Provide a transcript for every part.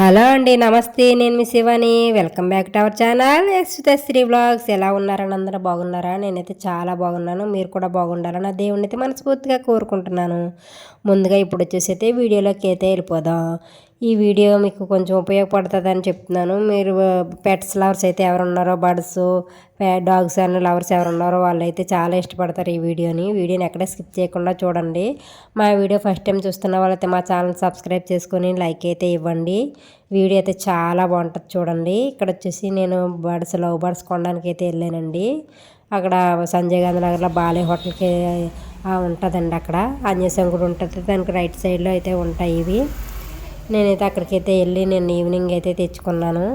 Hello అండి నమస్తే. నేను మీ Shivani. Welcome back to our channel. Sri blogs. ఎలా ఉన్నారని అందరూ బాగున్నారా? నేనైతే చాలా బాగున్నాను. మీరు కూడా బాగుండాలని నా దేవుడిని అయితే మనస్ఫూర్తిగా కోరుకుంటున్నాను. ముందుగా ఇప్పుడు వచ్చేసి అయితే వీడియోలోకి అయితే వెళ్ళిపోదాం. ఈ వీడియో మీకు కొంచెం ఉపయోగపడుతుందని చెప్తున్నాను. మీరు పెట్స్ లవర్స్ అయితే ఎవరున్నారో బర్డ్స్ డాగ్స్ అండ్ లవర్స్ ఎవరు ఉన్నారో వాళ్ళు అయితే చాలా ఇష్టపడతారు ఈ వీడియోని. వీడియోని ఎక్కడ స్కిప్ చేయకుండా చూడండి. మా వీడియో ఫస్ట్ టైం చూస్తున్న వాళ్ళైతే మా ఛానల్ సబ్స్క్రైబ్ చేసుకొని లైక్ అయితే ఇవ్వండి. వీడియో అయితే చాలా బాగుంటుంది చూడండి. ఇక్కడ వచ్చేసి నేను బర్డ్స్ లవ్ బర్డ్స్ కొనడానికి అయితే వెళ్ళానండి. అక్కడ సంజయ్ గాంధీ నగర్లో బాలే హోటల్కి ఉంటుందండి అక్కడ. ఆంజనేయ కూడా ఉంటుంది. దానికి రైట్ సైడ్లో అయితే ఉంటాయి ఇవి. నేనైతే అక్కడికైతే వెళ్ళి నేను ఈవినింగ్ అయితే తెచ్చుకున్నాను.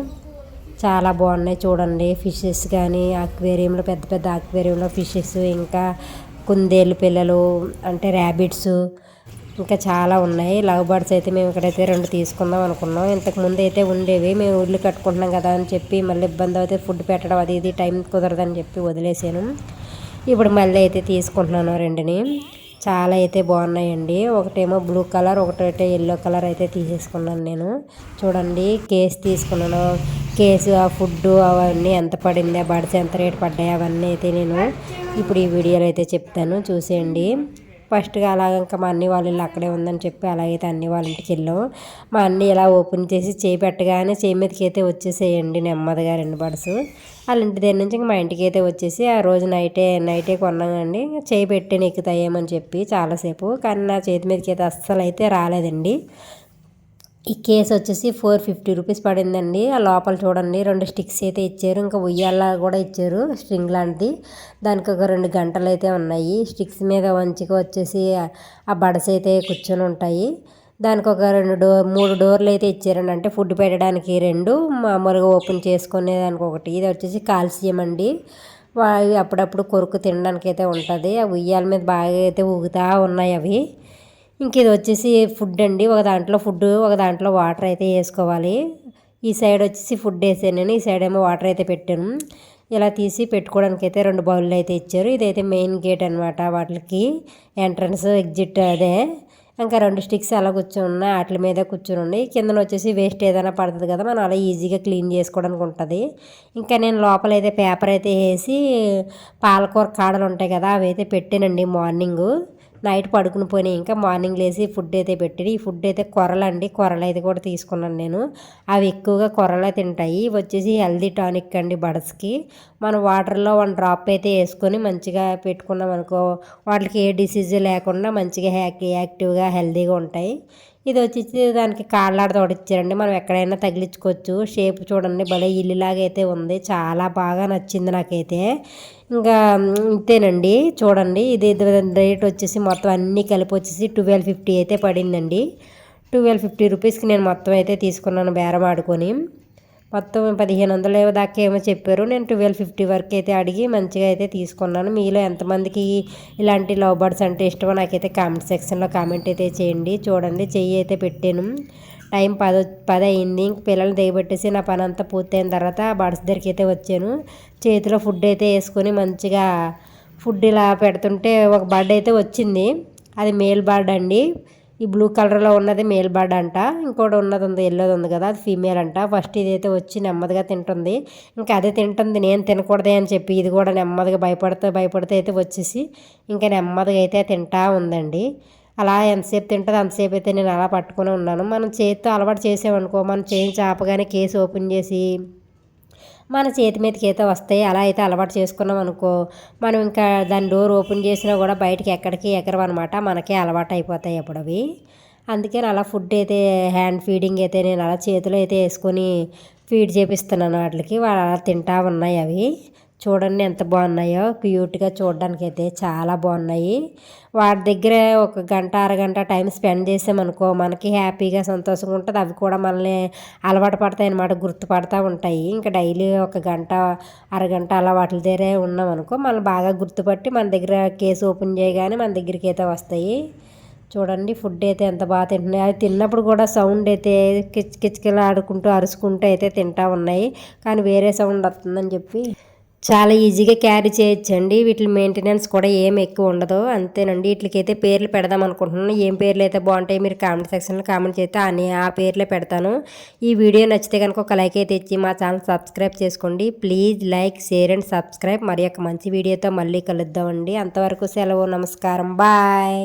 చాలా బాగున్నాయి చూడండి. ఫిషెస్ కానీ అక్వేరియంలో పెద్ద పెద్ద అక్వేరియంలో ఫిషెస్ ఇంకా కుందేలు పిల్లలు అంటే ర్యాబిట్స్ ఇంకా చాలా ఉన్నాయి. లవ్ బర్డ్స్ అయితే మేము ఇక్కడైతే రెండు తీసుకుందాం అనుకున్నాం. ఇంతకు ముందు అయితే ఉండేవి. మేము ఇల్లు కట్టుకుంటున్నాం కదా అని చెప్పి మళ్ళీ ఇబ్బంది అయితే ఫుడ్ పెట్టడం అది ఇది టైం కుదరదని చెప్పి వదిలేసాను. ఇప్పుడు మళ్ళీ అయితే తీసుకుంటున్నాను రెండుని. చాలా అయితే బాగున్నాయండి. ఒకటేమో బ్లూ కలర్ ఒకటైతే ఎల్లో కలర్ అయితే తీసేసుకున్నాను నేను. చూడండి కేసు తీసుకున్నాను. కేసు ఆ ఫుడ్ అవన్నీ ఎంత పడింది ఆ బడ్స్ ఎంత రేట్ పడ్డాయి అవన్నీ అయితే నేను ఇప్పుడు ఈ వీడియోలో అయితే చెప్తాను. చూసేయండి. ఫస్ట్గా అలాగ ఇంకా మా అన్ని వాళ్ళ ఇల్లు అక్కడే ఉందని చెప్పి అలాగైతే అన్ని వాళ్ళ ఇంటికి వెళ్ళాం. మా అన్ని ఇలా ఓపెన్ చేసి చేయి పెట్టగానే చేయి మీదకి అయితే వచ్చేసేయండి నెమ్మదిగా రెండు బడసు వాళ్ళ ఇంటి దగ్గర నుంచి ఇంకా మా ఇంటికి అయితే వచ్చేసి ఆ రోజు నైటే నైటే కొన్నామండి చేయి పెట్టే నెక్కుతాయేమని చెప్పి చాలాసేపు. కానీ నా చేతి మీదకి అయితే అస్సలు అయితే రాలేదండి. ఈ కేసు వచ్చేసి ఫోర్ ఫిఫ్టీ రూపీస్ పడిందండి. ఆ లోపల చూడండి రెండు స్టిక్స్ అయితే ఇచ్చారు. ఇంకా ఉయ్యాల కూడా ఇచ్చారు స్ట్రింగ్ లాంటిది. దానికి ఒక రెండు గంటలు అయితే ఉన్నాయి. స్టిక్స్ మీద మంచిగా వచ్చేసి ఆ బడస్ అయితే కూర్చొని ఉంటాయి. దానికి ఒక రెండు డోర్ మూడు డోర్లు అయితే ఇచ్చారండి. అంటే ఫుడ్ పెట్టడానికి రెండు మామూలుగా ఓపెన్ చేసుకునే దానికి ఒకటి. ఇది వచ్చేసి కాల్షియం అండి. అప్పుడప్పుడు కొరుకు తినడానికి అయితే ఉంటుంది. ఆ ఉయ్యాల మీద బాగా అయితే ఊగుతూ ఉన్నాయి అవి. ఇంక ఇది వచ్చేసి ఫుడ్ అండి. ఒక దాంట్లో ఫుడ్ ఒక దాంట్లో వాటర్ అయితే వేసుకోవాలి. ఈ సైడ్ వచ్చేసి ఫుడ్ వేసాను నేను. ఈ సైడ్ ఏమో వాటర్ అయితే పెట్టాను. ఇలా తీసి పెట్టుకోవడానికి అయితే రెండు బౌళ్ళు అయితే ఇచ్చారు. ఇదైతే మెయిన్ గేట్ అనమాట వాటికి. ఎంట్రన్స్ ఎగ్జిట్ అదే. ఇంకా రెండు స్టిక్స్ అలా కూర్చుని వాటి మీద కూర్చుని కిందన వచ్చేసి వేస్ట్ ఏదైనా పడుతుంది కదా మనం అలా ఈజీగా క్లీన్ చేసుకోవడానికి ఉంటుంది. ఇంకా నేను లోపల అయితే పేపర్ అయితే వేసి పాలకూర కాడలు ఉంటాయి కదా అవి అయితే పెట్టానండి మార్నింగు నైట్ పడుకుని పోయినాయి ఇంకా మార్నింగ్ లేచి ఫుడ్ అయితే పెట్టి ఈ ఫుడ్ అయితే కొరలండి. కొరలు అయితే కూడా తీసుకున్నాను నేను. అవి ఎక్కువగా కొరలే తింటాయి. వచ్చేసి హెల్దీ టానిక్ అండి బడస్కి మనం వాటర్లో వన్ డ్రాప్ అయితే వేసుకొని మంచిగా పెట్టుకున్నాం అనుకో వాటికి ఏ డిసీజ్ లేకుండా మంచిగా హ్యాక్ యాక్టివ్గా హెల్దీగా ఉంటాయి. ఇది వచ్చి దానికి కాళ్ళాడ తోడిచ్చారండి. మనం ఎక్కడైనా తగిలించుకోవచ్చు. షేప్ చూడండి భలే ఇల్లులాగా అయితే ఉంది. చాలా బాగా నచ్చింది నాకైతే. ఇంకా ఇంతేనండి. చూడండి ఇది రేట్ వచ్చేసి మొత్తం అన్నీ కలిపి వచ్చేసి ట్వెల్వ్ ఫిఫ్టీ అయితే పడిందండి. ట్వెల్వ్ ఫిఫ్టీ రూపీస్కి నేను మొత్తం అయితే తీసుకున్నాను బేరం ఆడుకొని. మొత్తం పదిహేను వందలు దాకా ఏమో చెప్పారు. నేను ట్వెల్వ్ ఫిఫ్టీ వరకు అయితే అడిగి మంచిగా అయితే తీసుకున్నాను. మీలో ఎంతమందికి ఇలాంటి లవ్ బర్డ్స్ అంటే ఇష్టమో నాకైతే కామెంట్ సెక్షన్లో కామెంట్ అయితే చేయండి. చూడండి చెయ్యి అయితే పెట్టాను. టైం పద పది అయింది ఇంక పిల్లలు దిగబెట్టేసి నా పని అంతా పూర్తయిన తర్వాత బర్డ్స్ దగ్గరికి అయితే వచ్చాను. చేతిలో ఫుడ్ అయితే వేసుకొని మంచిగా ఫుడ్ ఇలా పెడుతుంటే ఒక బర్డ్ అయితే వచ్చింది. అది మేల్ బర్డ్ అండి. ఈ బ్లూ కలర్లో ఉన్నది మేల్ బర్డ్ అంట. ఇంకోటి ఉన్నది ఉంది ఎల్లోది ఉంది కదా అది ఫీమేల్ అంట. ఫస్ట్ ఇదైతే వచ్చి నెమ్మదిగా తింటుంది. ఇంకా అదే తింటుంది నేను తినకూడదే అని చెప్పి ఇది కూడా నెమ్మదిగా భయపడితే భయపడితే అయితే వచ్చేసి ఇంకా నెమ్మదిగా అయితే తింటా ఉందండి. అలా ఎంతసేపు తింటుంది అంతసేపు అయితే నేను అలా పట్టుకుని ఉన్నాను. మనం చేతితో అలవాటు చేసామనుకో మనం చేయి చాపగానే కేసు ఓపెన్ చేసి మన చేతి మీదకి అయితే వస్తాయి అలా అయితే అలవాటు చేసుకున్నాం అనుకో మనం ఇంకా దాని డోర్ ఓపెన్ చేసినా కూడా బయటికి ఎక్కడికి ఎగరవన్నమాట మనకే అలవాటు అయిపోతాయి అప్పుడు అవి. అందుకే అలా ఫుడ్ అయితే హ్యాండ్ ఫీడింగ్ అయితే నేను అలా చేతిలో అయితే వేసుకొని ఫీడ్ చేపిస్తున్నాను వాటికి. వాళ్ళు అలా తింటా ఉన్నాయి అవి. చూడండి ఎంత బాగున్నాయో. క్యూట్గా చూడడానికైతే చాలా బాగున్నాయి. వాటి దగ్గర ఒక గంట అరగంట టైం స్పెండ్ చేసామనుకో మనకి హ్యాపీగా సంతోషంగా ఉంటుంది. అవి కూడా మనల్ని అలవాటు పడతాయి అనమాట గుర్తుపడతా ఉంటాయి. ఇంకా డైలీ ఒక గంట అరగంట అలా వాటి దగ్గరే ఉన్నామనుకో మనం బాగా గుర్తుపట్టి మన దగ్గర కేసు ఓపెన్ చేయగానే మన దగ్గరికి అయితే వస్తాయి. చూడండి ఫుడ్ అయితే ఎంత బాగా తింటున్నాయి. అవి తిన్నప్పుడు కూడా సౌండ్ అయితే కిచ్ కిచకిలా ఆడుకుంటూ అరుచుకుంటూ అయితే తింటా ఉన్నాయి. కానీ వేరే సౌండ్ వస్తుందని చెప్పి చాలా ఈజీగా క్యారీ చేయొచ్చండి. వీటి మెయింటెనెన్స్ కూడా ఏం ఎక్కువ ఉండదు. అంతేనండి. వీటికైతే పేర్లు పెడదాం అనుకుంటున్నాను. ఏం పేర్లు అయితే బాగుంటాయి మీరు కామెంట్ సెక్షన్లో కామెంట్ చేస్తే అని ఆ పేర్లే పెడతాను. ఈ వీడియో నచ్చితే కనుక ఒక లైక్ అయితే ఇచ్చి మా ఛానల్ సబ్స్క్రైబ్ చేసుకోండి. Please like share and subscribe మరి యొక్క మంచి వీడియోతో మళ్ళీ కలుద్దామండి. అంతవరకు సెలవు నమస్కారం. బాయ్